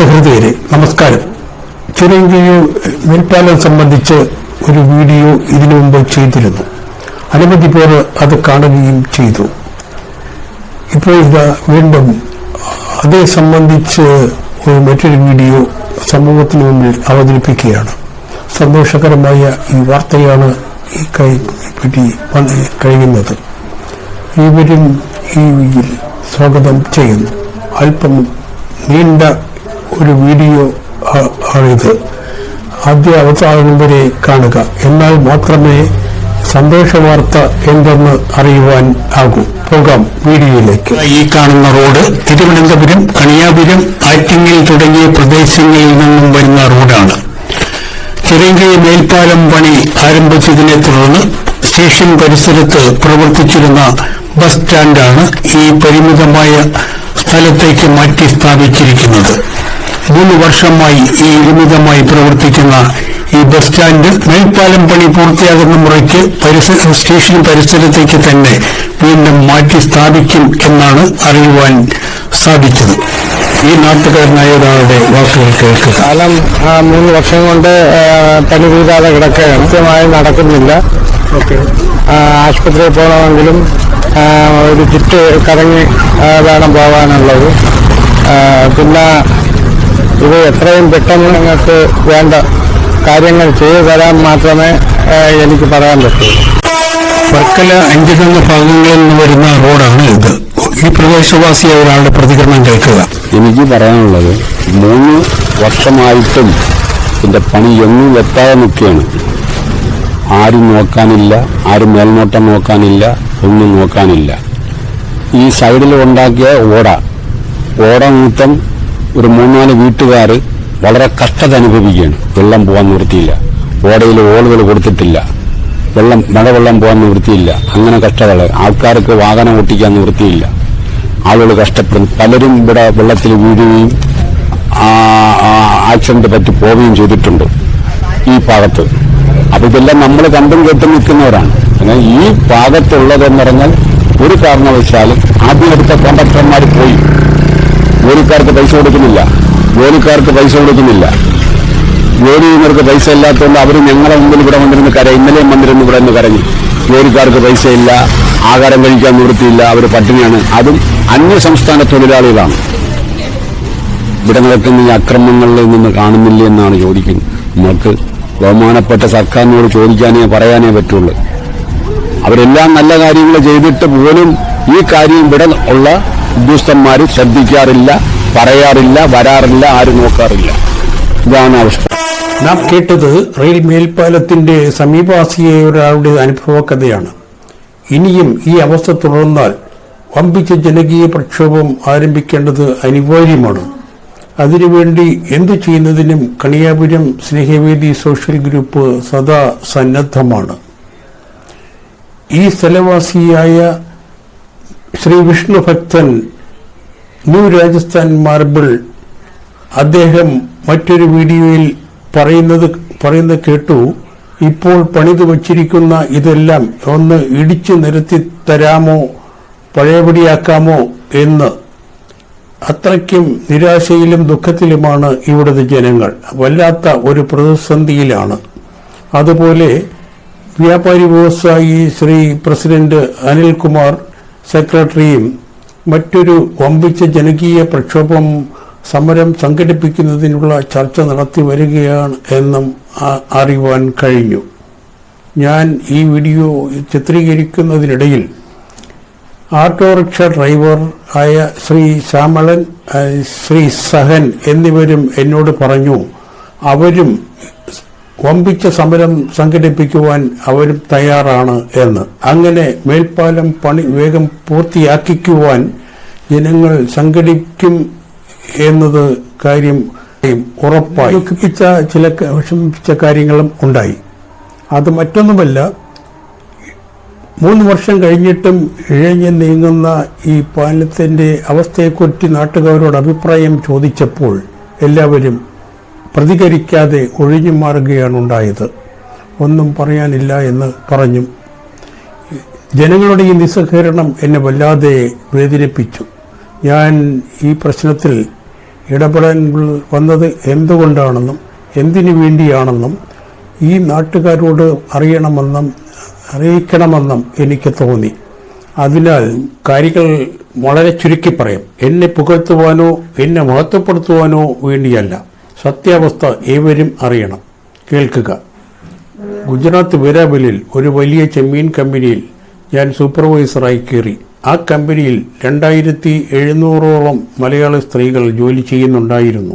സഹൃദയരെ നമസ്കാരം. ചിറങ്കീഴ് മേൽപ്പാലം സംബന്ധിച്ച് ഒരു വീഡിയോ ഇതിനു മുമ്പ് ചെയ്തിരുന്നു. അനവധി പേർ അത് കാണുകയും ചെയ്തു. ഇപ്പോൾ ഇതാ വീണ്ടും അതേ സംബന്ധിച്ച് ഒരു മറ്റൊരു വീഡിയോ സമൂഹത്തിന് മുമ്പിൽ അവതരിപ്പിക്കുകയാണ്. സന്തോഷകരമായ ഈ വാർത്തയാണ് ഈ കൈ പറ്റി കഴിയുന്നത്. ഇവരും ഈ സ്വാഗതം ചെയ്യുന്നു. അല്പം നീണ്ട ഒരു വീഡിയോ ആണിത്. ആദ്യ അവസാനം വരെ കാണുക. എന്നാൽ മാത്രമേ സന്തോഷ വാർത്ത എന്തെന്ന് അറിയുവാൻ ആകൂ. പോകാം വീഡിയോയിലേക്ക്. ഈ കാണുന്ന റോഡ് തിരുവനന്തപുരം കണിയാപുരം ആറ്റിങ്ങൽ തുടങ്ങിയ പ്രദേശങ്ങളിൽ നിന്നും വരുന്ന റോഡാണ്. ചിറങ്കൈ മേൽപ്പാലം പണി ആരംഭിച്ചതിനെ തുടർന്ന് സ്റ്റേഷൻ പരിസരത്ത് പ്രവർത്തിച്ചിരുന്ന ബസ് സ്റ്റാൻഡാണ് ഈ പരിമിതമായ സ്ഥലത്തേക്ക് മാറ്റി സ്ഥാപിച്ചിരിക്കുന്നത്. മൂന്ന് വർഷമായി ഈ വിമിതമായി പ്രവർത്തിക്കുന്ന ഈ ബസ് സ്റ്റാൻഡ് മേൽപ്പാലം പണി പൂർത്തിയാകുന്ന മുറയ്ക്ക് പരിസര സ്റ്റേഷൻ പരിസരത്തേക്ക് തന്നെ വീണ്ടും മാറ്റി സ്ഥാപിക്കും എന്നാണ് അറിയുവാൻ സാധിച്ചത്. ഈ നാട്ടുകാരനായ ഒരാളുടെ വാക്കുകൾ കേൾക്കുക. കാലം മൂന്ന് വർഷം കൊണ്ട് പണി കൂടാതെ കിടക്കുകയാണ്. കൃത്യമായി നടക്കുന്നില്ല. ആശുപത്രിയിൽ പോകണമെങ്കിലും ഒരു ചുറ്റ് കറങ്ങി വേണം പോകാനുള്ളത്. പിന്നെ ഇത് എത്രയും പെട്ടെന്ന് നിങ്ങൾക്ക് വേണ്ട കാര്യങ്ങൾ ചെയ്തു തരാൻ മാത്രമേ എനിക്ക് പറയാൻ പറ്റൂ. വർക്കല അഞ്ചുതങ്ങ ഭാഗങ്ങളിൽ നിന്ന് വരുന്ന റോഡാണ് ഇത്. ഈ പ്രദേശവാസിയായ ഒരാളുടെ പ്രതികരണം കേൾക്കുക. എനിക്ക് പറയാനുള്ളത് മൂന്ന് വർഷമായിട്ടും ഇതിന്റെ പണി എങ്ങും എത്താതെ നിൽക്കുകയാണ്. ആരും നോക്കാനില്ല ആരും മേൽനോട്ടം നോക്കാനില്ല ഒന്നും നോക്കാനില്ല. ഈ സൈഡിൽ ഉണ്ടാക്കിയ ഓട ഓട നിമിത്തം ഒരു മൂന്നാൽ വീട്ടുകാർ വളരെ കഷ്ടത അനുഭവിക്കുകയാണ് വെള്ളം പോകാൻ നിർത്തിയില്ല ഓടയിൽ ഓളുകൾ കൊടുത്തിട്ടില്ല. വെള്ളം മഴവെള്ളം പോകാൻ നിവൃത്തിയില്ല. അങ്ങനെ കഷ്ടതകൾ ആൾക്കാർക്ക് വാഹനം ഓട്ടിക്കാൻ നിവൃത്തിയില്ല. ആളുകൾ കഷ്ടപ്പെടുന്നു. പലരും ഇവിടെ വെള്ളത്തിൽ വീഴുകയും ആക്സിഡന്റ് പറ്റി പോവുകയും ചെയ്തിട്ടുണ്ട് ഈ ഭാഗത്ത്. അപ്പൊ ഇതെല്ലാം നമ്മൾ കണ്ടും കേട്ടും നിൽക്കുന്നവരാണ്. അങ്ങനെ ഈ ഭാഗത്തുള്ളതെന്ന് പറഞ്ഞാൽ ഒരു കാരണവശാലും ആദ്യം എടുത്ത കോൺട്രാക്ടർമാർ പോയി. ജോലിക്കാർക്ക് പൈസ കൊടുക്കുന്നില്ല. ജോലിക്കാർക്ക് പൈസ കൊടുക്കുന്നില്ല. ജോലി ചെയ്യുന്നവർക്ക് പൈസ ഇല്ലാത്തതുകൊണ്ട് അവർ ഞങ്ങളെ മുമ്പിൽ ഇവിടെ വന്നിരുന്ന് കര ഇന്നലെയും വന്നിരുന്ന് ഇവിടെ നിന്ന് കരഞ്ഞു. ജോലിക്കാർക്ക് പൈസ ഇല്ല ആഹാരം കഴിക്കാൻ നിവൃത്തിയില്ല അവർ പട്ടിണിയാണ്. അതും അന്യ സംസ്ഥാന തൊഴിലാളികളാണ്. ഇവിടെ നടക്കുന്ന ഈ അക്രമങ്ങളിൽ നിന്ന് കാണുന്നില്ല എന്നാണ് ചോദിക്കുന്നത്. നമുക്ക് ബഹുമാനപ്പെട്ട സർക്കാരിനോട് ചോദിക്കാനേ പറയാനേ പറ്റുള്ളൂ. അവരെല്ലാം നല്ല കാര്യങ്ങൾ ചെയ്തിട്ട് പോലും ഈ കാര്യം ഇവിടെ ഉള്ള ഉദ്യോഗസ്ഥന്മാർ ശ്രദ്ധിക്കാറില്ല പറയാറില്ല വരാറില്ല ആരും നോക്കാറില്ല. ഇതാണ് അവസ്ഥ. നാം കേട്ടത് റെയിൽ മേൽപ്പാലത്തിന്റെ സമീപവാസിയായ ഒരാളുടെ അനുഭവ കഥയാണ് ഇനിയും ഈ അവസ്ഥ തുടർന്നാൽ വമ്പിച്ച ജനകീയ പ്രക്ഷോഭം ആരംഭിക്കേണ്ടത് അനിവാര്യമാണ്. അതിനുവേണ്ടി എന്തു ചെയ്യുന്നതിനും കണിയാപുരം സ്നേഹവേദി സോഷ്യൽ ഗ്രൂപ്പ് സദാ സന്നദ്ധമാണ്. ഈ സ്ഥലവാസിയായ ശ്രീ വിഷ്ണു ഭക്തൻ ന്യൂ രാജസ്ഥാൻ മാർബിൾ അദ്ദേഹം മറ്റൊരു വീഡിയോയിൽ പറയുന്നത് പറയുന്നത് കേട്ടു. ഇപ്പോൾ പണിത് വച്ചിരിക്കുന്ന ഇതെല്ലാം ഒന്ന് ഇടിച്ചു നിരത്തി തരാമോ പഴയപടിയാക്കാമോ എന്ന്. അത്രയ്ക്കും നിരാശയിലും ദുഃഖത്തിലുമാണ് ഇവിടുത്തെ ജനങ്ങൾ. വല്ലാത്ത ഒരു പ്രതിസന്ധിയിലാണ്. അതുപോലെ വ്യാപാരി വ്യവസായി ശ്രീ പ്രസിഡന്റ് അനിൽകുമാർ സെക്രട്ടറിയും മറ്റൊരു വമ്പിച്ച ജനകീയ പ്രക്ഷോഭം സമരം സംഘടിപ്പിക്കുന്നതിനുള്ള ചർച്ച നടത്തി വരികയാണ് എന്നും അറിയുവാൻ കഴിഞ്ഞു. ഞാൻ ഈ വീഡിയോ ചിത്രീകരിക്കുന്നതിനിടയിൽ ഓട്ടോറിക്ഷ ഡ്രൈവർ ആയ ശ്രീ ശ്യാമളൻ ശ്രീ സഹൻ എന്നിവരും എന്നോട് പറഞ്ഞു അവരും വമ്പിച്ച സമരം സംഘടിപ്പിക്കുവാൻ അവരും തയ്യാറാണ് എന്ന്. അങ്ങനെ മേൽപ്പാലം പണി വേഗം പൂർത്തിയാക്കിക്കുവാൻ ജനങ്ങൾ സംഘടിക്കും എന്നത് കാര്യം ഉറപ്പായി. ദുഃഖിപ്പിച്ച ചില വിഷമിപ്പിച്ച കാര്യങ്ങളും ഉണ്ടായി. അത് മറ്റൊന്നുമല്ല മൂന്ന് വർഷം കഴിഞ്ഞിട്ടും ഇഴഞ്ഞ് നീങ്ങുന്ന ഈ പാലത്തിന്റെ അവസ്ഥയെക്കുറിച്ച് നാട്ടുകാരോട് അഭിപ്രായം ചോദിച്ചപ്പോൾ എല്ലാവരും പ്രതികരിക്കാതെ ഒഴിഞ്ഞു മാറുകയാണ് ഉണ്ടായത്. ഒന്നും പറയാനില്ല എന്ന് പറഞ്ഞു. ജനങ്ങളുടെ ഈ നിസ്സഹകരണം എന്നെ വല്ലാതെ വേദനിപ്പിച്ചു. ഞാൻ ഈ പ്രശ്നത്തിൽ ഇടപെടാൻ വന്നത് എന്തുകൊണ്ടാണെന്നും എന്തിനു വേണ്ടിയാണെന്നും ഈ നാട്ടുകാരോട് അറിയണമെന്നും അറിയിക്കണമെന്നും എനിക്ക് തോന്നി. അതിനാൽ കാര്യങ്ങൾ വളരെ ചുരുക്കി പറയാം. എന്നെ പുകഴ്ത്തുവാനോ എന്നെ മഹത്വപ്പെടുത്തുവാനോ വേണ്ടിയല്ല. സത്യാവസ്ഥ ഏവരും അറിയണം. കേൾക്കുക. ഗുജറാത്ത് വേരാവലിൽ ഒരു വലിയ ചെമ്മീൻ കമ്പനിയിൽ ഞാൻ സൂപ്പർവൈസറായി കയറി. ആ കമ്പനിയിൽ രണ്ടായിരത്തി എഴുന്നൂറോളം മലയാളി സ്ത്രീകൾ ജോലി ചെയ്യുന്നുണ്ടായിരുന്നു.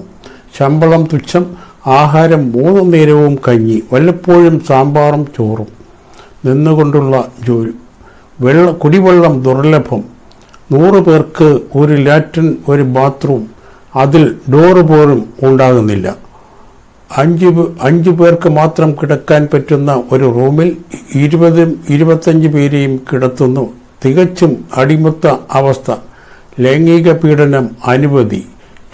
ശമ്പളം തുച്ഛം ആഹാരം മൂന്ന് നേരവും കഞ്ഞി വല്ലപ്പോഴും സാമ്പാറും ചോറും. നിന്നുകൊണ്ടുള്ള ജോലി. വെള്ള കുടിവെള്ളം ദുർലഭം. നൂറ് പേർക്ക് ഒരു ലാറ്റിൻ ഒരു ബാത്റൂം. അതിൽ ഡോറ് പോലും ഉണ്ടാകുന്നില്ല. അഞ്ച് അഞ്ച് പേർക്ക് മാത്രം കിടക്കാൻ പറ്റുന്ന ഒരു റൂമിൽ ഇരുപതും ഇരുപത്തഞ്ച് പേരെയും കിടത്തുന്നു. തികച്ചും അടിമത്ത അവസ്ഥ. ലൈംഗിക പീഡനം അനുമതി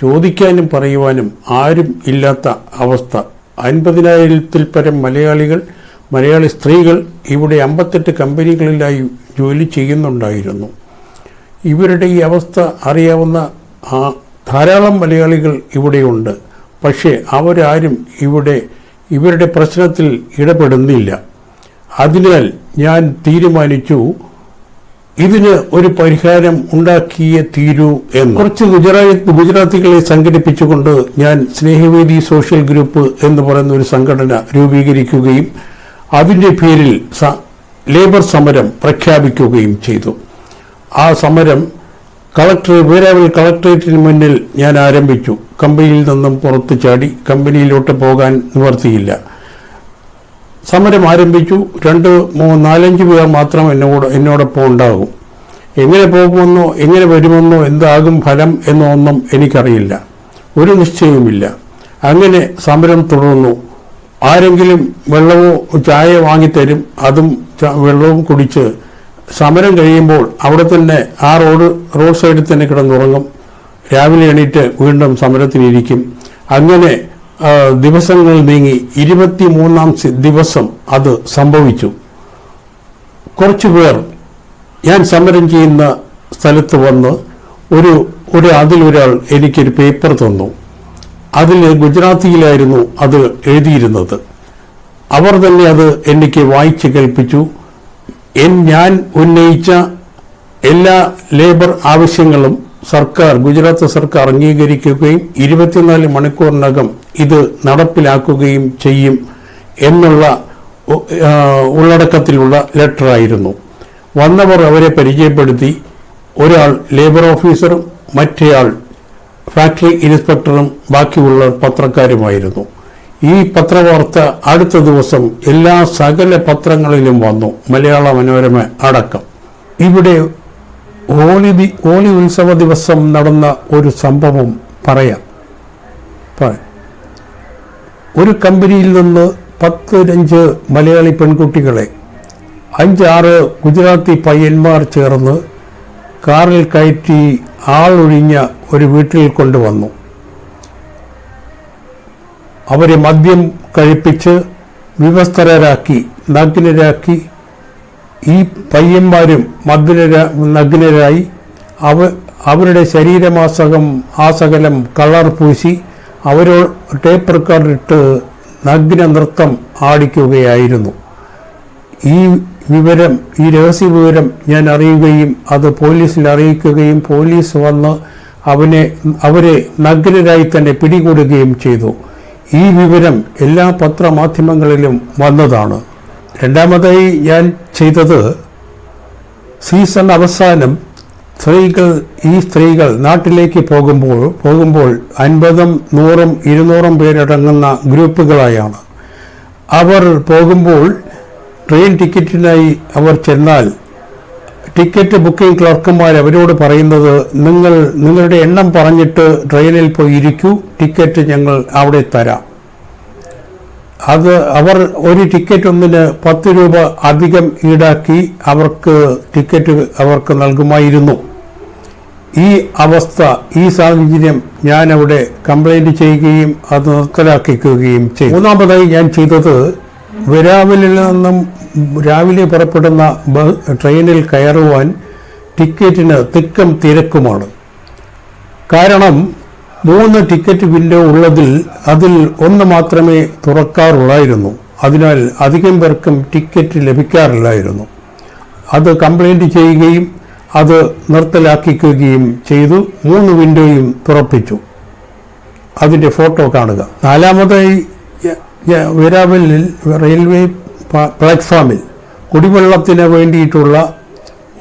ചോദിക്കാനും പറയുവാനും ആരും ഇല്ലാത്ത അവസ്ഥ. അൻപതിനായിരത്തിൽ പരം മലയാളികൾ മലയാളി സ്ത്രീകൾ ഇവിടെ അമ്പത്തെട്ട് കമ്പനികളിലായി ജോലി ചെയ്യുന്നുണ്ടായിരുന്നു. ഇവരുടെ ഈ അവസ്ഥ അറിയാവുന്ന ആ ധാരാളം മലയാളികൾ ഇവിടെയുണ്ട്. പക്ഷേ അവരാരും ഇവിടെ ഇവരുടെ പ്രശ്നത്തിൽ ഇടപെടുന്നില്ല. അതിനാൽ ഞാൻ തീരുമാനിച്ചു ഇതിന് ഒരു പരിഹാരം ഉണ്ടാക്കിയേ തീരൂ എന്ന്. കുറച്ച് ഗുജറാത്ത് ഗുജറാത്തികളെ സംഘടിപ്പിച്ചുകൊണ്ട് ഞാൻ സ്നേഹവേദി സോഷ്യൽ ഗ്രൂപ്പ് എന്ന് പറയുന്ന ഒരു സംഘടന രൂപീകരിക്കുകയും അതിന്റെ പേരിൽ ലേബർ സമരം പ്രഖ്യാപിക്കുകയും ചെയ്തു. ആ സമരം കളക്ടർ വീരാവൽ കളക്ടറേറ്റിന് മുന്നിൽ ഞാൻ ആരംഭിച്ചു. കമ്പനിയിൽ നിന്നും പുറത്തു ചാടി കമ്പനിയിലോട്ട് പോകാൻ നിവർത്തിയില്ല. സമരം ആരംഭിച്ചു. രണ്ട് മൂന്ന് നാലഞ്ച് പേർ മാത്രം എന്നോട് എന്നോടൊപ്പം ഉണ്ടാകും. എങ്ങനെ പോകുമെന്നോ എങ്ങനെ വരുമെന്നോ എന്താകും ഫലം എന്നോ ഒന്നും എനിക്കറിയില്ല. ഒരു നിശ്ചയവുമില്ല. അങ്ങനെ സമരം തുടർന്നു. ആരെങ്കിലും വെള്ളമോ ചായ വാങ്ങിത്തരും അതും വെള്ളവും കുടിച്ച് സമരം കഴിയുമ്പോൾ അവിടെ തന്നെ ആ റോഡ് റോഡ് സൈഡിൽ തന്നെ കിടന്നുറങ്ങും. രാവിലെ എണീറ്റ് വീണ്ടും സമരത്തിനിരിക്കും അങ്ങനെ ദിവസങ്ങൾ നീങ്ങി ഇരുപത്തി മൂന്നാം ദിവസം അത് സംഭവിച്ചു. കുറച്ചു പേർ ഞാൻ സമരം ചെയ്യുന്ന സ്ഥലത്ത് വന്ന് ഒരു ഒരു അതിലൊരാൾ എനിക്കൊരു പേപ്പർ തന്നു. അതിൽ ഗുജറാത്തിയിലായിരുന്നു അത് എഴുതിയിരുന്നത്. അവർ തന്നെ അത് എനിക്ക് വായിച്ച് കേൾപ്പിച്ചു. ഞാൻ ഉന്നയിച്ച എല്ലാ ലേബർ ആവശ്യങ്ങളും സർക്കാർ ഗുജറാത്ത് സർക്കാർ അംഗീകരിക്കുകയും ഇരുപത്തിനാല് മണിക്കൂറിനകം ഇത് നടപ്പിലാക്കുകയും ചെയ്യും എന്നുള്ള ഉള്ളടക്കത്തിലുള്ള ലെറ്ററായിരുന്നു. വന്നവർ അവരെ പരിചയപ്പെടുത്തി. ഒരാൾ ലേബർ ഓഫീസറും മറ്റേയാൾ ഫാക്ടറി ഇൻസ്പെക്ടറും ബാക്കിയുള്ള പത്രക്കാരുമായിരുന്നു. ഈ പത്രവാർത്ത അടുത്ത ദിവസം എല്ലാ സകല പത്രങ്ങളിലും വന്നു. മലയാള മനോരമ അടക്കം. ഇവിടെ ഹോളി ഹോളി ഉത്സവ ദിവസം നടന്ന ഒരു സംഭവം പറയാം. ഒരു കമ്പനിയിൽ നിന്ന് പത്തിരഞ്ച് മലയാളി പെൺകുട്ടികളെ അഞ്ചാറ് ഗുജറാത്തി പയ്യന്മാർ ചേർന്ന് കാറിൽ കയറ്റി ആളൊഴിഞ്ഞ ഒരു വീട്ടിൽ കൊണ്ടുവന്നു. അവരെ മദ്യം കഴിപ്പിച്ച് വിവസ്ത്രരാക്കി നഗ്നരാക്കി ഈ പയ്യന്മാരും മഗ്നര നഗ്നരായി അവ അവരുടെ ശരീരമാസകം ആസകലം കളർ പൂശി അവരോ ടേപ്പ് റെക്കോർഡിട്ട് നഗ്ന നൃത്തം ആടിക്കുകയായിരുന്നു. ഈ വിവരം ഈ രഹസ്യ വിവരം ഞാൻ അറിയുകയും അത് പോലീസിൽ അറിയിക്കുകയും പോലീസ് വന്ന് അവനെ അവരെ നഗ്നരായി തന്നെ പിടികൂടുകയും ചെയ്തു. ഈ വിവരം എല്ലാ പത്രമാധ്യമങ്ങളിലും വന്നതാണ്. രണ്ടാമതായി ഞാൻ ചെയ്തത് സീസൺ അവസാനം സ്ത്രീകൾ ഈ സ്ത്രീകൾ നാട്ടിലേക്ക് പോകുമ്പോൾ പോകുമ്പോൾ അൻപതും നൂറും ഇരുന്നൂറും പേരടങ്ങുന്ന ഗ്രൂപ്പുകളായാണ്. അവർ പോകുമ്പോൾ ട്രെയിൻ ടിക്കറ്റിനായി അവർ ചെന്നാൽ ടിക്കറ്റ് ബുക്കിംഗ് ക്ലർക്കുമാർ അവരോട് പറയുന്നത് നിങ്ങൾ നിങ്ങളുടെ എണ്ണം പറഞ്ഞിട്ട് ട്രെയിനിൽ പോയി ഇരിക്കൂ ടിക്കറ്റ് ഞങ്ങൾ അവിടെ തരാം. അത് അവർ ഒരു ടിക്കറ്റ് ഒന്നിന് പത്ത് രൂപ അധികം ഈടാക്കി അവർക്ക് ടിക്കറ്റ് അവർക്ക് നൽകുമായിരുന്നു. ഈ അവസ്ഥ ഈ സാഹചര്യം ഞാൻ അവിടെ കംപ്ലൈന്റ് ചെയ്യുകയും അത് നിർത്തലാക്കിക്കുകയും ചെയ്തു. മൂന്നാമതായി ഞാൻ ചെയ്തത് വെരാവിലിൽ നിന്നും രാവിലെ പുറപ്പെടുന്ന ട്രെയിനിൽ കയറുവാൻ ടിക്കറ്റിന് തിക്കം തിരക്കുമാണ്. കാരണം മൂന്ന് ടിക്കറ്റ് വിൻഡോ ഉള്ളതിൽ അതിൽ ഒന്ന് മാത്രമേ തുറക്കാറുള്ളായിരുന്നു. അതിനാൽ അധികം പേർക്കും ടിക്കറ്റ് ലഭിക്കാറില്ലായിരുന്നു. അത് കംപ്ലൈന്റ് ചെയ്യുകയും അത് നിർത്തലാക്കിക്കുകയും ചെയ്തു. മൂന്ന് വിൻഡോയും തുറപ്പിച്ചു. അതിന്റെ ഫോട്ടോ കാണുക. നാലാമതായി വെരാവലിൽ റെയിൽവേ പ്ലാറ്റ്ഫോമിൽ കുടിവെള്ളത്തിന് വേണ്ടിയിട്ടുള്ള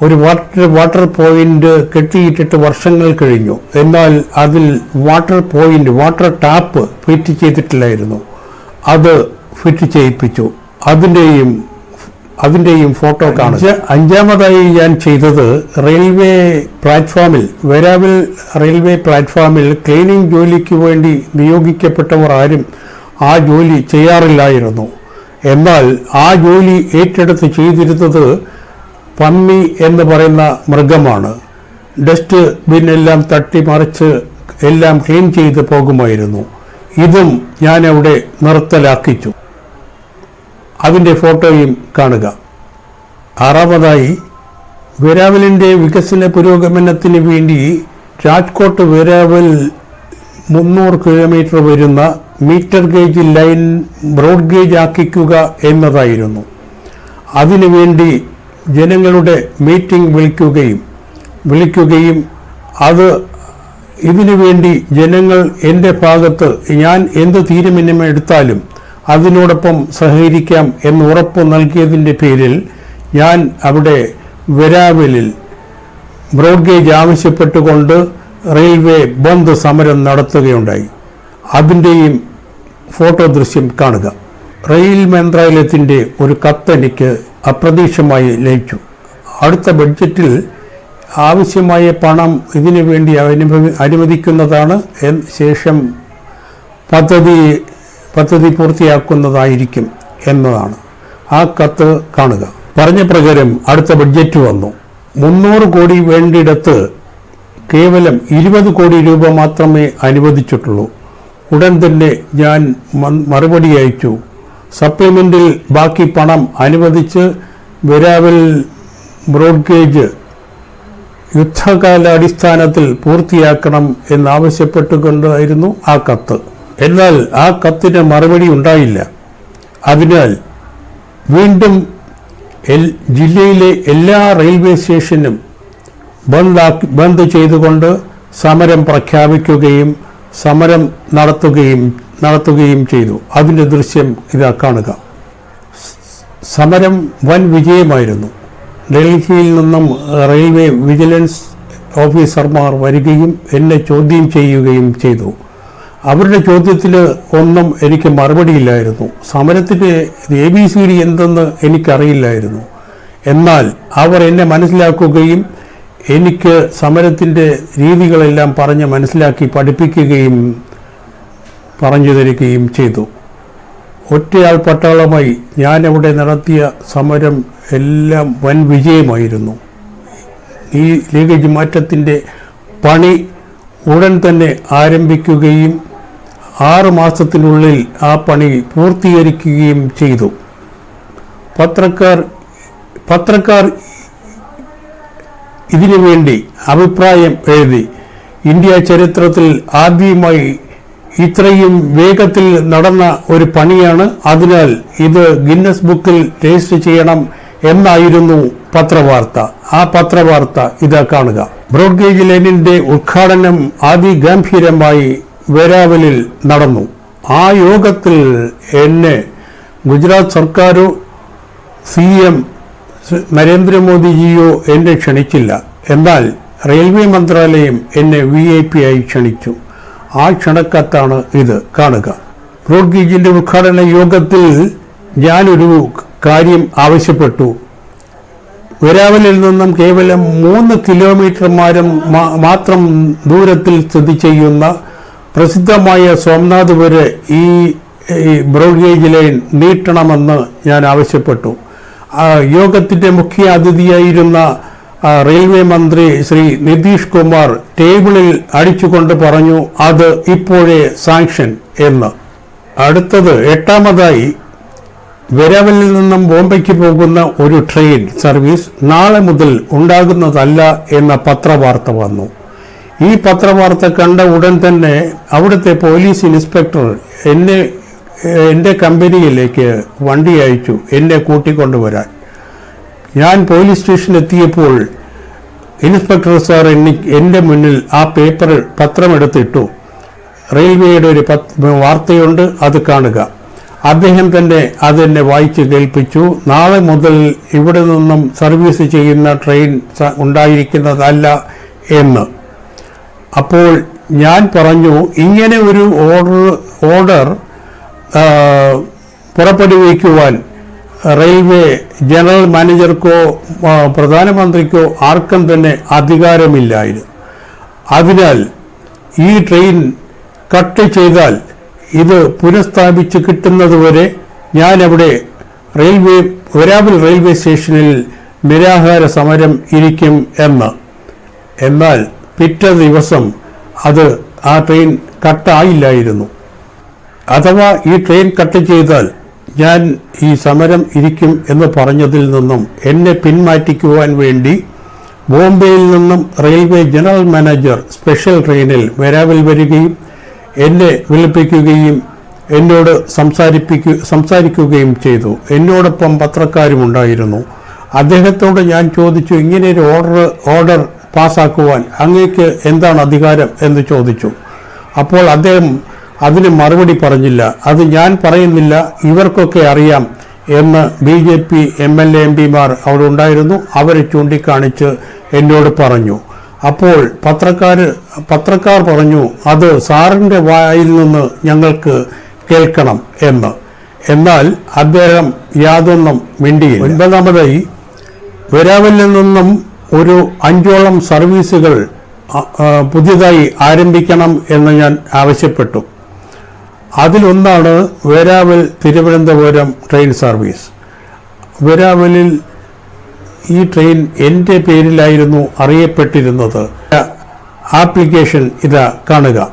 ഒരു വാട്ടർ വാട്ടർ പോയിന്റ് കെട്ടിയിട്ടിട്ട് വർഷങ്ങൾ കഴിഞ്ഞു. എന്നാൽ അതിൽ water point water tap fit ചെയ്തിട്ടില്ലായിരുന്നു. അത് ഫിറ്റ് ചെയ്യിപ്പിച്ചു. അതിന്റെയും അതിന്റെയും ഫോട്ടോ കാണിച്ച് അഞ്ചാമതായി ഞാൻ ചെയ്തത് റെയിൽവേ പ്ലാറ്റ്ഫോമിൽ വരാവിൽ റെയിൽവേ പ്ലാറ്റ്ഫോമിൽ ക്ലീനിങ് ജോലിക്ക് വേണ്ടി നിയോഗിക്കപ്പെട്ടവർ ആരും ആ ജോലി ചെയ്യാറില്ലായിരുന്നു. എന്നാൽ ആ ജോലി ഏറ്റെടുത്ത് ചെയ്തിരുന്നത് പന്നി എന്ന് പറയുന്ന മൃഗമാണ്. ഡസ്റ്റ് ബിന്നെല്ലാം തട്ടി മറിച്ച് എല്ലാം ക്ലീൻ ചെയ്ത് പോകുമായിരുന്നു. ഇതും ഞാൻ അവിടെ നിർത്തലാക്കിച്ചു. അതിന്റെ ഫോട്ടോയും കാണുക. ആറാമതായി വെരാവലിന്റെ വികസന പുരോഗമനത്തിന് വേണ്ടി രാജ്കോട്ട് വെരാവൽ മുന്നൂറ് കിലോമീറ്റർ വരുന്ന metre gauge line broad gauge ആക്കിക്കുക എന്നതായിരുന്നു. അതിനുവേണ്ടി ജനങ്ങളുടെ മീറ്റിംഗ് വിളിക്കുകയും വിളിക്കുകയും അത് ഇതിനു വേണ്ടി ജനങ്ങൾ എന്റെ ഭാഗത്ത് ഞാൻ എന്ത് തീരുമാനമെടുത്താലും അതിനോടൊപ്പം സഹകരിക്കാം എന്ന് ഉറപ്പ് നൽകിയതിന്റെ പേരിൽ ഞാൻ അവിടെ വെരാവലിൽ ബ്രോഡ് ഗേജ് ആവശ്യപ്പെട്ടുകൊണ്ട് റെയിൽവേ ബന്ദ് സമരം നടത്തുകയുണ്ടായി. അതിന്റെയും ഫോട്ടോ ദൃശ്യം കാണുക. റെയിൽ മന്ത്രാലയത്തിന്റെ ഒരു കത്ത് എനിക്ക് അപ്രതീക്ഷമായി ലഭിച്ചു അടുത്ത ബഡ്ജറ്റിൽ ആവശ്യമായ പണം ഇതിനു വേണ്ടി അനുഭവി അനുവദിക്കുന്നതാണ് ശേഷം പദ്ധതി പദ്ധതി പൂർത്തിയാക്കുന്നതായിരിക്കും എന്നതാണ്. ആ കത്ത് കാണുക. പറഞ്ഞ പ്രകാരം അടുത്ത ബഡ്ജറ്റ് വന്നു. മുന്നൂറ് കോടി വേണ്ടിയിടത്ത് കേവലം ഇരുപത് കോടി രൂപ മാത്രമേ അനുവദിച്ചിട്ടുള്ളൂ. ഉടൻ തന്നെ ഞാൻ മറുപടി അയച്ചു. സപ്ലിമെന്റിൽ ബാക്കി പണം അനുവദിച്ച് വെരാവൽ ബ്രോഡ്ഗേജ് യുദ്ധകാലാടിസ്ഥാനത്തിൽ പൂർത്തിയാക്കണം എന്നാവശ്യപ്പെട്ടുകൊണ്ടായിരുന്നു ആ കത്ത്. എന്നാൽ ആ കത്തിന് മറുപടി ഉണ്ടായില്ല. അതിനാൽ വീണ്ടും എൽ ജില്ലയിലെ എല്ലാ റെയിൽവേ സ്റ്റേഷനും ബന്ദാക്കി ബന്ദ് ചെയ്തുകൊണ്ട് സമരം പ്രഖ്യാപിക്കുകയും സമരം നടത്തുകയും നടത്തുകയും ചെയ്തു. അതിന്റെ ദൃശ്യം ഇതാ കാണുക. സമരം വൻ വിജയമായിരുന്നു. ഡൽഹിയിൽ നിന്നും റെയിൽവേ വിജിലൻസ് ഓഫീസർമാർ വരികയും എന്നെ ചോദ്യം ചെയ്യുകയും ചെയ്തു. അവരുടെ ചോദ്യത്തിൽ ഒന്നും എനിക്ക് മറുപടിയില്ലായിരുന്നു. സമരത്തിന്റെ എ ബി സി ഡി എന്തെന്ന് എനിക്കറിയില്ലായിരുന്നു. എന്നാൽ അവർ എന്നെ മനസ്സിലാക്കുകയും എനിക്ക് സമരത്തിന്റെ രീതികളെല്ലാം പറഞ്ഞ് മനസ്സിലാക്കി പഠിപ്പിക്കുകയും പറഞ്ഞു തരികയും ചെയ്തു. ഒറ്റയാൾ പട്ടാളമായി ഞാനവിടെ നടത്തിയ സമരം എല്ലാം വൻ വിജയമായിരുന്നു. ഈ ലീഗേജ് മാറ്റത്തിന്റെ പണി ഉടൻ തന്നെ ആരംഭിക്കുകയും ആറ് മാസത്തിനുള്ളിൽ ആ പണി പൂർത്തീകരിക്കുകയും ചെയ്തു. പത്രക്കാർ പത്രക്കാർ ഇതിനു വേണ്ടി അഭിപ്രായം എഴുതി. ഇന്ത്യ ചരിത്രത്തിൽ ആദ്യമായി ഇത്രയും വേഗത്തിൽ നടന്ന ഒരു പണിയാണ്. അതിനാൽ ഇത് ഗിന്നസ് ബുക്കിൽ രജിസ്റ്റർ ചെയ്യണം എന്നായിരുന്നു പത്രവാർത്ത. ആ പത്രവാർത്ത ഇതാ കാണുക. ബ്രോഡ്ഗേജ് ലൈനിന്റെ ഉദ്ഘാടനം അതിഗംഭീരമായി വരാവലിൽ നടന്നു. ആ യോഗത്തിൽ എന്നെ ഗുജറാത്ത് സർക്കാരോ സി എം നരേന്ദ്രമോദിജിയോ എന്നെ ക്ഷണിച്ചില്ല. എന്നാൽ റെയിൽവേ മന്ത്രാലയം എന്നെ വി ഐ പി ആയി ക്ഷണിച്ചു. ആ ക്ഷണക്കത്താണ് ഇത് കാണുക. റോഡ് ഗേജിന്റെ ഉദ്ഘാടന യോഗത്തിൽ ഞാനൊരു കാര്യം ആവശ്യപ്പെട്ടു. വെരാവലിൽ നിന്നും കേവലം മൂന്ന് കിലോമീറ്റർ മാത്രം ദൂരത്തിൽ സ്ഥിതി ചെയ്യുന്ന പ്രസിദ്ധമായ സോംനാഥ് വരെ ഈ ഈ ബ്രോഡ് ഗേജ് ലൈൻ നീട്ടണമെന്ന് ഞാൻ ആവശ്യപ്പെട്ടു. ആ യോഗത്തിന്റെ മുഖ്യ അതിഥിയായിരുന്ന റെയിൽവേ മന്ത്രി ശ്രീ നിതീഷ് കുമാർ ടേബിളിൽ അടിച്ചുകൊണ്ട് പറഞ്ഞു അത് ഇപ്പോഴേ സാങ്ഷൻ എന്ന്. അടുത്തത് എട്ടാമതായി വെരവലിൽ നിന്നും ബോംബെക്ക് പോകുന്ന ഒരു ട്രെയിൻ സർവീസ് നാളെ മുതൽ ഉണ്ടാകുന്നതല്ല എന്ന പത്രവാർത്ത വന്നു. ഈ പത്രവാർത്ത കണ്ട ഉടൻ തന്നെ അവിടുത്തെ പോലീസ് ഇൻസ്പെക്ടർ എന്നെ എന്റെ കമ്പനിയിലേക്ക് വണ്ടി അയച്ചു എന്നെ കൂട്ടിക്കൊണ്ടുവരാൻ. ഞാൻ പോലീസ് സ്റ്റേഷനിലെത്തിയപ്പോൾ ഇൻസ്പെക്ടർ സാർ എന്നെ എന്റെ മുന്നിൽ ആ പേപ്പർ പത്രമെടുത്തിട്ടു. റെയിൽവേയുടെ ഒരു വാർത്തയുണ്ട് അത് കാണുക. അദ്ദേഹം തന്നെ അതെന്നെ വായിച്ച് കേൾപ്പിച്ചു. നാളെ മുതൽ ഇവിടെ നിന്നും സർവീസ് ചെയ്യുന്ന ട്രെയിൻ ഉണ്ടായിരിക്കുന്നതല്ല എന്ന്. അപ്പോൾ ഞാൻ പറഞ്ഞു ഇങ്ങനെ ഒരു ഓർഡർ ഓർഡർ പുറപ്പെടുവിക്കുവാൻ റെയിൽവേ ജനറൽ മാനേജർക്കോ പ്രധാനമന്ത്രിക്കോ ആർക്കും തന്നെ അധികാരമില്ലായിരുന്നു. അതിനാൽ ഈ ട്രെയിൻ കട്ട് ചെയ്താൽ ഇത് പുനഃസ്ഥാപിച്ച് കിട്ടുന്നതുവരെ ഞാനവിടെ റെയിൽവേ വരാബിൽ റെയിൽവേ സ്റ്റേഷനിൽ നിരാഹാര സമരം ഇരിക്കും എന്ന്. എന്നാൽ പിറ്റേ ദിവസം അത് ആ ട്രെയിൻ കട്ടായില്ലായിരുന്നു. അഥവാ ഈ ട്രെയിൻ കട്ട് ചെയ്താൽ ഞാൻ ഈ സമരം ഇരിക്കും എന്ന് പറഞ്ഞതിൽ നിന്നും എന്നെ പിന്മാറ്റിക്കുവാൻ വേണ്ടി ബോംബെയിൽ നിന്നും റെയിൽവേ ജനറൽ മാനേജർ സ്പെഷ്യൽ ട്രെയിനിൽ വരാവിൽ വരികയും എന്നെ വിളിപ്പിക്കുകയും എന്നോട് സംസാരിപ്പിക്കു സംസാരിക്കുകയും ചെയ്തു. എന്നോടൊപ്പം പത്രക്കാരും ഉണ്ടായിരുന്നു. അദ്ദേഹത്തോട് ഞാൻ ചോദിച്ചു ഇങ്ങനെ ഒരു ഓർഡർ ഓർഡർ പാസ്സാക്കുവാൻ അങ്ങേക്ക് എന്താണ് അധികാരം? എന്ന് ചോദിച്ചു. അപ്പോൾ അദ്ദേഹം അതിന് മറുപടി പറഞ്ഞില്ല. അത് ഞാൻ പറയുന്നില്ല ഇവർക്കൊക്കെ അറിയാം എന്ന് B J P M L A M പിമാർ അവിടെ ഉണ്ടായിരുന്നു. അവരെ ചൂണ്ടിക്കാണിച്ച് എന്നോട് പറഞ്ഞു. അപ്പോൾ പത്രക്കാർ പത്രക്കാർ പറഞ്ഞു അത് സാറിന്റെ വായിൽ നിന്ന് ഞങ്ങൾക്ക് കേൾക്കണം എന്ന്. എന്നാൽ അദ്ദേഹം യാതൊന്നും മിണ്ടിയില്ല. ഒൻപതാമതായി വരാവലിൽ നിന്നും ഒരു അഞ്ചോളം സർവീസുകൾ പുതിയതായി ആരംഭിക്കണം എന്ന് ഞാൻ ആവശ്യപ്പെട്ടു. അതിലൊന്നാണ് വേരാവൽ തിരുവനന്തപുരം ട്രെയിൻ സർവീസ്. വേരാവലിൽ ഈ ട്രെയിൻ എന്റെ പേരിലായിരുന്നു അറിയപ്പെട്ടിരുന്നത്. ആപ്ലിക്കേഷൻ ഇതാ കാണുക.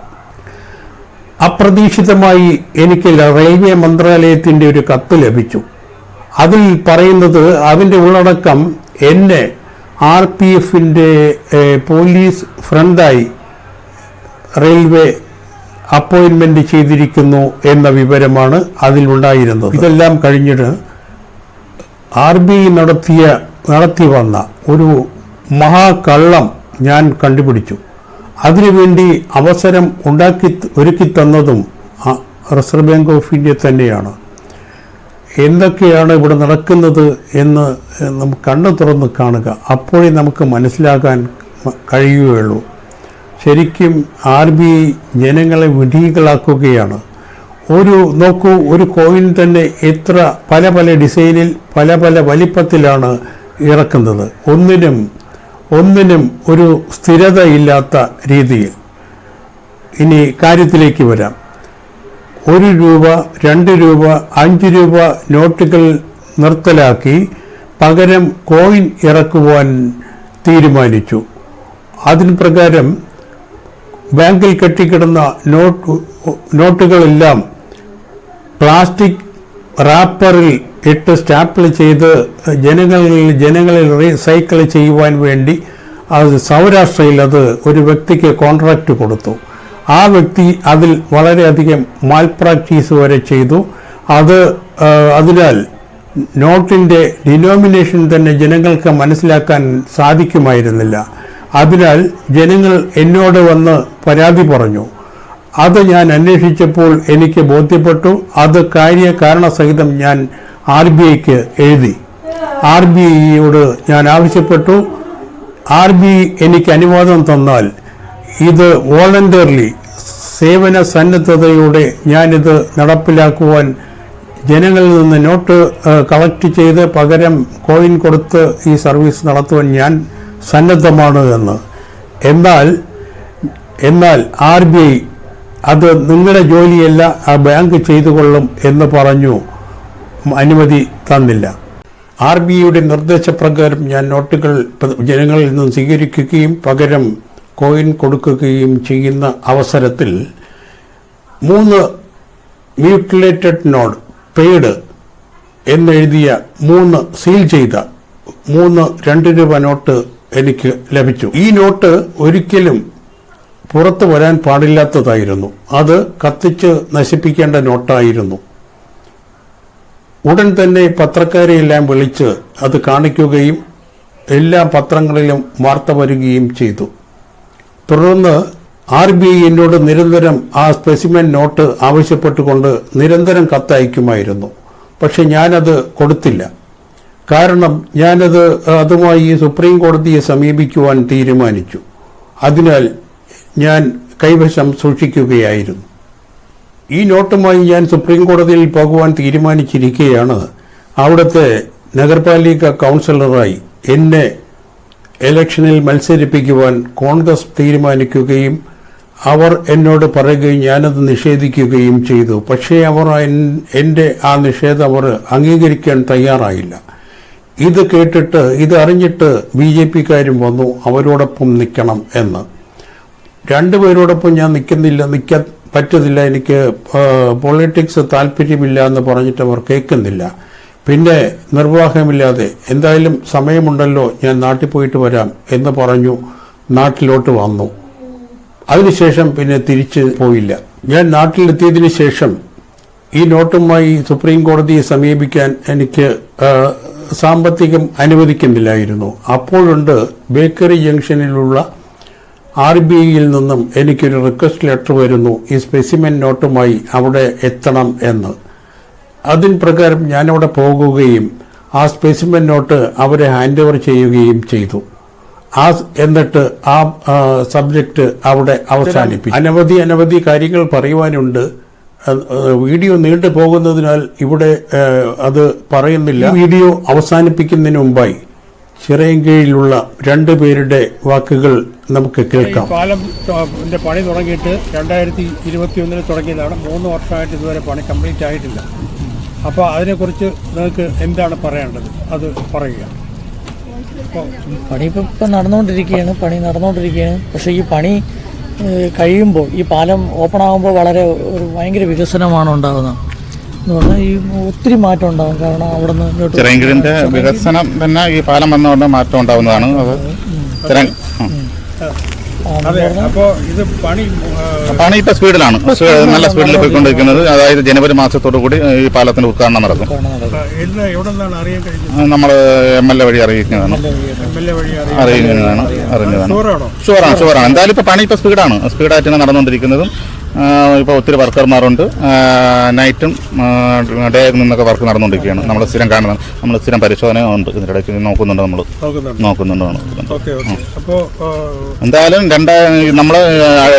അപ്രതീക്ഷിതമായി എനിക്ക് റെയിൽവേ മന്ത്രാലയത്തിന്റെ ഒരു കത്ത് ലഭിച്ചു. അതിൽ പറയുന്നത് അതിന്റെ ഉള്ളടക്കം എന്നെ ആർ പി എഫിന്റെ പോലീസ് ഫ്രണ്ടായി റെയിൽവേ അപ്പോയിൻമെന്റ് ചെയ്തിരിക്കുന്നു എന്ന വിവരമാണ് അതിലുണ്ടായിരുന്നത്. ഇതെല്ലാം കഴിഞ്ഞിട്ട് ആർ ബി ഐ നടത്തിയ നടത്തി വന്ന ഒരു മഹാകള്ളം ഞാൻ കണ്ടുപിടിച്ചു. അതിനുവേണ്ടി അവസരം ഉണ്ടാക്കി ഒരുക്കി തന്നതും റിസർവ് ബാങ്ക് ഓഫ് ഇന്ത്യ തന്നെയാണ്. എന്തൊക്കെയാണ് ഇവിടെ നടക്കുന്നത് എന്ന് നമുക്ക് കണ്ണു തുറന്ന് കാണുക. അപ്പോഴേ നമുക്ക് മനസ്സിലാക്കാൻ കഴിയുകയുള്ളൂ. ശരിക്കും ആർ ബി ഐ ജനങ്ങളെ വിഡീകളാക്കുകയാണ്. ഒരു നോക്കൂ ഒരു കോയിൻ തന്നെ എത്ര പല പല ഡിസൈനിൽ പല പല വലിപ്പത്തിലാണ് ഇറക്കുന്നത്. ഒന്നിനും ഒന്നിനും ഒരു സ്ഥിരതയില്ലാത്ത രീതിയിൽ. ഇനി കാര്യത്തിലേക്ക് വരാം. ഒരു രൂപ രണ്ട് രൂപ അഞ്ച് രൂപ നോട്ടുകൾ നിർത്തലാക്കി പകരം കോയിൻ ഇറക്കുവാൻ തീരുമാനിച്ചു. അതിന് പ്രകാരം ബാങ്കിൽ കെട്ടിക്കിടന്ന നോട്ട് നോട്ടുകളെല്ലാം പ്ലാസ്റ്റിക് റാപ്പറിൽ ഇട്ട് സ്റ്റാപ്പിൾ ചെയ്ത് ജനങ്ങളിൽ ജനങ്ങളിൽ റീസൈക്കിൾ ചെയ്യുവാൻ വേണ്ടി അത് സൗരാഷ്ട്രയിൽ അത് ഒരു വ്യക്തിക്ക് കോൺട്രാക്റ്റ് കൊടുത്തു. ആ വ്യക്തി അതിൽ വളരെയധികം മാൽ പ്രാക്ടീസ് വരെ ചെയ്തു. അത് അതിനാൽ നോട്ടിന്റെ ഡിനോമിനേഷൻ തന്നെ ജനങ്ങൾക്ക് മനസ്സിലാക്കാൻ സാധിക്കുമായിരുന്നില്ല. അതിനാൽ ജനങ്ങൾ എന്നോട് വന്ന് പരാതി പറഞ്ഞു. അത് ഞാൻ അന്വേഷിച്ചപ്പോൾ എനിക്ക് ബോധ്യപ്പെട്ടു. അത് കാര്യ കാരണസഹിതം ഞാൻ ആർ ബി ഐക്ക് എഴുതി. ആർ ബി ഐയോട് ഞാൻ ആവശ്യപ്പെട്ടു. ആർ ബി ഐ എനിക്ക് അനുവാദം തന്നാൽ ഇത് വോളണ്ടിയർലി സേവന സന്നദ്ധതയോടെ ഞാനിത് നടപ്പിലാക്കുവാൻ ജനങ്ങളിൽ നിന്ന് നോട്ട് കളക്ട് ചെയ്ത് പകരം കോയിൻ കൊടുത്ത് ഈ സർവീസ് നടത്തുവാൻ ഞാൻ സന്നദ്ധമാണ് എന്ന്. എന്നാൽ എന്നാൽ ആർ ബി ഐ അത് നിങ്ങളുടെ ജോലിയല്ല ആ ബാങ്ക് ചെയ്തുകൊള്ളും എന്ന് പറഞ്ഞു അനുമതി തന്നില്ല. ആർ ബി ഐയുടെ നിർദ്ദേശപ്രകാരം ഞാൻ നോട്ടുകൾ ജനങ്ങളിൽ നിന്ന് സ്വീകരിക്കുകയും പകരം കോയിൻ കൊടുക്കുകയും ചെയ്യുന്ന അവസരത്തിൽ മൂന്ന് മ്യൂട്ടിലേറ്റഡ് നോഡ് പെയ്ഡ് എന്നെഴുതിയ മൂന്ന് സീൽ ചെയ്ത മൂന്ന് രണ്ട് രൂപ നോട്ട് എനിക്ക് ലഭിച്ചു. ഈ നോട്ട് ഒരിക്കലും പുറത്തു വരാൻ പാടില്ലാത്തതായിരുന്നു. അത് കത്തിച്ച് നശിപ്പിക്കേണ്ട നോട്ടായിരുന്നു. ഉടൻ തന്നെ പത്രക്കാരെയെല്ലാം വിളിച്ച് അത് കാണിക്കുകയും എല്ലാ പത്രങ്ങളിലും വാർത്ത വരികയും ചെയ്തു. തുടർന്ന് ആർ ബി ഐ എന്നോട് നിരന്തരം ആ സ്പെസിമെൻ നോട്ട് ആവശ്യപ്പെട്ടുകൊണ്ട് നിരന്തരം കത്തയക്കുമായിരുന്നു. പക്ഷെ ഞാനത് കൊടുത്തില്ല. കാരണം ഞാനത് അതുമായി സുപ്രീം കോടതിയെ സമീപിക്കുവാൻ തീരുമാനിച്ചു. അതിനാൽ ഞാൻ കൈവശം സൂക്ഷിക്കുകയായിരുന്നു. ഈ നോട്ടുമായി ഞാൻ സുപ്രീം കോടതിയിൽ പോകുവാൻ തീരുമാനിച്ചിരിക്കുകയാണ്. അവിടുത്തെ നഗരപാലിക കൗൺസിലറായി എന്നെ ഇലക്ഷനിൽ മത്സരിപ്പിക്കുവാൻ കോൺഗ്രസ് തീരുമാനിക്കുകയും അവർ എന്നോട് പറയുകയും ഞാനത് നിഷേധിക്കുകയും ചെയ്തു. പക്ഷേ അവർ എന്റെ ആ നിഷേധം അവർ അംഗീകരിക്കാൻ തയ്യാറായില്ല. ഇത് കേട്ടിട്ട് ഇത് അറിഞ്ഞിട്ട് ബി ജെ പിക്കാരും വന്നു അവരോടൊപ്പം നിൽക്കണം എന്ന്. രണ്ടുപേരോടൊപ്പം ഞാൻ നിൽക്കുന്നില്ല നിൽക്കാൻ പറ്റുന്നില്ല എനിക്ക് പൊളിറ്റിക്സ് താല്പര്യമില്ല എന്ന് പറഞ്ഞിട്ട് അവർ കേൾക്കുന്നില്ല. പിന്നെ നിർവാഹമില്ലാതെ എന്തായാലും സമയമുണ്ടല്ലോ ഞാൻ നാട്ടിൽ പോയിട്ട് വരാം എന്ന് പറഞ്ഞു നാട്ടിലോട്ട് വന്നു. അതിനുശേഷം പിന്നെ തിരിച്ച് പോയില്ല. ഞാൻ നാട്ടിലെത്തിയതിനു ശേഷം ഈ നോട്ടുമായി സുപ്രീം കോടതിയെ സമീപിക്കാൻ എനിക്ക് സാമ്പത്തികം അനുവദിക്കുന്നില്ലായിരുന്നു. അപ്പോഴുണ്ട് ബേക്കറി ജംഗ്ഷനിലുള്ള ആർ ബി ഐയിൽ നിന്നും എനിക്കൊരു റിക്വസ്റ്റ് ലെറ്റർ വരുന്നു. ഈ സ്പെസിമെൻ നോട്ടുമായി അവിടെ എത്തണം എന്ന്. അതിൻ പ്രകാരം ഞാനവിടെ പോകുകയും ആ സ്പെസിമെൻ നോട്ട് അവരെ ഹാൻഡ് ഓവർ ചെയ്യുകയും ചെയ്തു. ആ എന്നിട്ട് ആ സബ്ജക്റ്റ് അവിടെ അവസാനിപ്പിച്ചു. അനവധി അനവധി കാര്യങ്ങൾ പറയുവാനുണ്ട്. വീഡിയോ നീണ്ടു പോകുന്നതിനാൽ ഇവിടെ അത് പറയുന്നില്ല. വീഡിയോ അവസാനിപ്പിക്കുന്നതിന് മുമ്പായി ചിറയൻകീഴിലുള്ള രണ്ടു പേരുടെ വാക്കുകൾ നമുക്ക് കേൾക്കാം. പാലം പണി തുടങ്ങിയിട്ട് രണ്ടായിരത്തി ഇരുപത്തി ഒന്നിൽ തുടങ്ങിയതാണ്. മൂന്ന് വർഷമായിട്ട് ഇതുവരെ പണി കംപ്ലീറ്റ് ആയിട്ടില്ല. അപ്പോൾ അതിനെക്കുറിച്ച് നിങ്ങൾക്ക് എന്താണ് പറയേണ്ടത്? അത് പറയുക. പണി ഇപ്പം ഇപ്പം നടന്നുകൊണ്ടിരിക്കുകയാണ്. പണി നടന്നുകൊണ്ടിരിക്കുകയാണ്. പക്ഷേ ഈ പണി കഴിയുമ്പോൾ ഈ പാലം ഓപ്പൺ ആകുമ്പോൾ വളരെ ഒരു ഭയങ്കര വികസനമാണ് ഉണ്ടാകുന്നത് എന്ന് പറഞ്ഞാൽ ഈ ഒത്തിരി മാറ്റം ഉണ്ടാകും കാരണം അവിടെ നിന്ന് വികസനം തന്നെ ഈ പാലം വന്നതുകൊണ്ട് മാറ്റം ഉണ്ടാകുന്നതാണ് അത് പണി ഇപ്പൊ സ്പീഡിലാണ്? നല്ല സ്പീഡിൽ പോയിക്കൊണ്ടിരിക്കുന്നത്. അതായത് ജനുവരി മാസത്തോടു കൂടി ഈ പാലത്തിന്റെ ഉദ്ഘാടനം നടക്കും. നമ്മൾ എം എൽ എ വഴി അറിയിക്കുന്നതാണ്. അറിയിക്കുന്നതാണ്. വഴി അറിയാൻ അറിയുന്നതാണ് അറിഞ്ഞതാണ്. ഷുവറാണോ ഷുവറാണ്. എന്തായാലും ഇപ്പൊ പണി ഇപ്പൊ സ്പീഡാണ്. സ്പീഡായിട്ട് തന്നെ നടന്നുകൊണ്ടിരിക്കുന്നതും ഇപ്പോൾ ഒത്തിരി വർക്കർമാരുണ്ട്. നൈറ്റും ഡേ നിന്നൊക്കെ വർക്ക് നടന്നുകൊണ്ടിരിക്കുകയാണ്. നമ്മൾ സ്ഥിരം കാണുന്നത് നമ്മൾ സ്ഥിരം പരിശോധന ഉണ്ട്. ഇതിനിടയ്ക്ക് നോക്കുന്നുണ്ട് നമ്മൾ നോക്കുന്നുണ്ട്. നോക്കുന്നുണ്ട് നോക്കുന്നുണ്ട് ഓക്കെ ഓക്കെ. അപ്പോൾ എന്തായാലും രണ്ടാ നമ്മൾ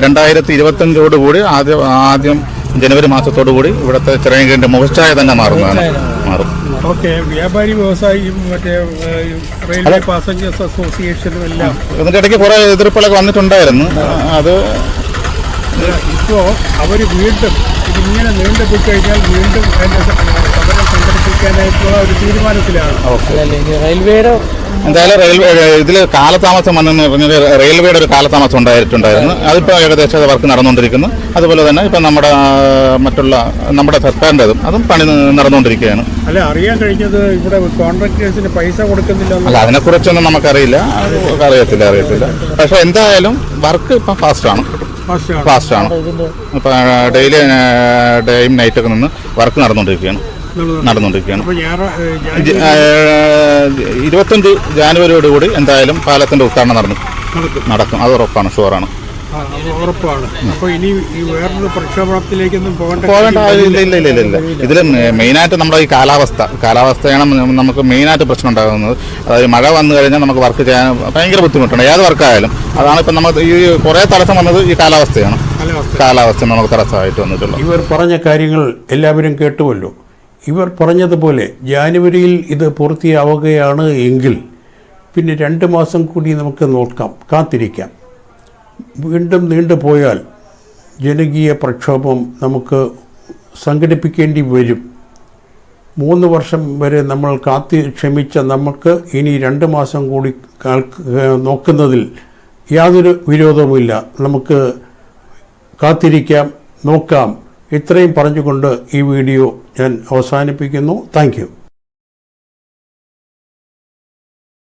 രണ്ടായിരത്തി ഇരുപത്തഞ്ചോട് കൂടി ആദ്യം ആദ്യം ജനുവരി മാസത്തോടു കൂടി ഇവിടുത്തെ ചിറയൻകീഴിന്റെ മുഖച്ഛായ തന്നെ മാറുന്നതാണ്. മാറും. ഓക്കെ വ്യാപാരി വ്യവസായി മറ്റേ ആ, റെയിൽവേ പാസഞ്ചേഴ്സ് അസോസിയേഷനും എല്ലാം. ഇതിന്റെ ഇടയ്ക്ക് കുറെ എതിർപ്പുകളൊക്കെ വന്നിട്ടുണ്ടായിരുന്നു. അത് ഇപ്പോൾ അവർ വീണ്ടും ഇതിങ്ങനെ നീണ്ടു പോയി കഴിഞ്ഞാൽ വീണ്ടും അതിന്റെ സമരം സംഘടിപ്പിക്കാനായിട്ടുള്ള ഒരു തീരുമാനത്തിലാണ്. റെയിൽവേയുടെ എന്തായാലും റെയിൽവേ ഇതിൽ കാലതാമസം വന്നെന്ന് പറഞ്ഞത് റെയിൽവേയുടെ ഒരു കാലതാമസം ഉണ്ടായിട്ടുണ്ടായിരുന്നു. അതിപ്പോൾ ഏകദേശം വർക്ക് നടന്നുകൊണ്ടിരിക്കുന്നു. അതുപോലെ തന്നെ ഇപ്പം നമ്മുടെ മറ്റുള്ള നമ്മുടെ സർക്കാരിന്റെതും അതും പണി നടന്നുകൊണ്ടിരിക്കുകയാണ്. അല്ല അറിയാൻ കഴിഞ്ഞത് ഇവിടെ കോൺട്രാക്ടേഴ്സിന് പൈസ കൊടുക്കുന്നില്ല അല്ല അതിനെക്കുറിച്ചൊന്നും നമുക്കറിയില്ല. അത് അറിയത്തില്ല അറിയത്തില്ല. പക്ഷേ എന്തായാലും വർക്ക് ഇപ്പം ഫാസ്റ്റാണ്. ഫാസ്റ്റാണ് ആണ്. അപ്പോൾ ഡെയിലി ഡേയും നൈറ്റൊക്കെ നിന്ന് വർക്ക് നടന്നുകൊണ്ടിരിക്കുകയാണ്. നടന്നുകൊണ്ടിരിക്കുകയാണ്. ഇരുപത്തഞ്ച് ജാനുവരിയോടുകൂടി എന്തായാലും പാലത്തിന്റെ ഉദ്ഘാടനം നടന്നു. നടക്കും. അത് ഉറപ്പാണ് ഷുവറാണ്. ഉറപ്പാണ്. അപ്പോൾ ഇനി ഈ വേറൊരു പ്രക്ഷോഭത്തിലേക്കൊന്നും പോകേണ്ട പോകേണ്ട കാര്യം ഇല്ല ഇല്ല ഇല്ല ഇല്ല. ഇതിൽ മെയിനായിട്ട് നമ്മുടെ ഈ കാലാവസ്ഥ. കാലാവസ്ഥയാണ് നമുക്ക് മെയിനായിട്ട് പ്രശ്നം ഉണ്ടാകുന്നത് അതായത് മഴ വന്നു കഴിഞ്ഞാൽ നമുക്ക് വർക്ക് ചെയ്യാൻ ഭയങ്കര ബുദ്ധിമുട്ടുണ്ട് ഏത് വർക്കായാലും അതാണ് ഇപ്പം നമുക്ക് ഈ കുറേ തടസ്സം വന്നത് ഈ കാലാവസ്ഥയാണ്. കാലാവസ്ഥ. കാലാവസ്ഥ നമുക്ക് തടസ്സമായിട്ട് വന്നിട്ടുള്ളത്. ഇവർ പറഞ്ഞ കാര്യങ്ങൾ എല്ലാവരും കേട്ടുവല്ലോ. ഇവർ പറഞ്ഞതുപോലെ ജാനുവരിയിൽ ഇത് പൂർത്തിയാവുകയാണ് എങ്കിൽ പിന്നെ രണ്ട് മാസം കൂടി നമുക്ക് നോക്കാം കാത്തിരിക്കാം. വീണ്ടും നീണ്ടുപോയാൽ ജനകീയ പ്രക്ഷോഭം നമുക്ക് സംഘടിപ്പിക്കേണ്ടി വരും. മൂന്ന് വർഷം വരെ നമ്മൾ കാത്തി ക്ഷമിച്ച നമുക്ക് ഇനി രണ്ട് മാസം കൂടി നോക്കുന്നതിൽ യാതൊരു വിരോധവുമില്ല. നമുക്ക് കാത്തിരിക്കാം നോക്കാം. ഇത്രയും പറഞ്ഞുകൊണ്ട് ഈ വീഡിയോ ഞാൻ അവസാനിപ്പിക്കുന്നു. താങ്ക്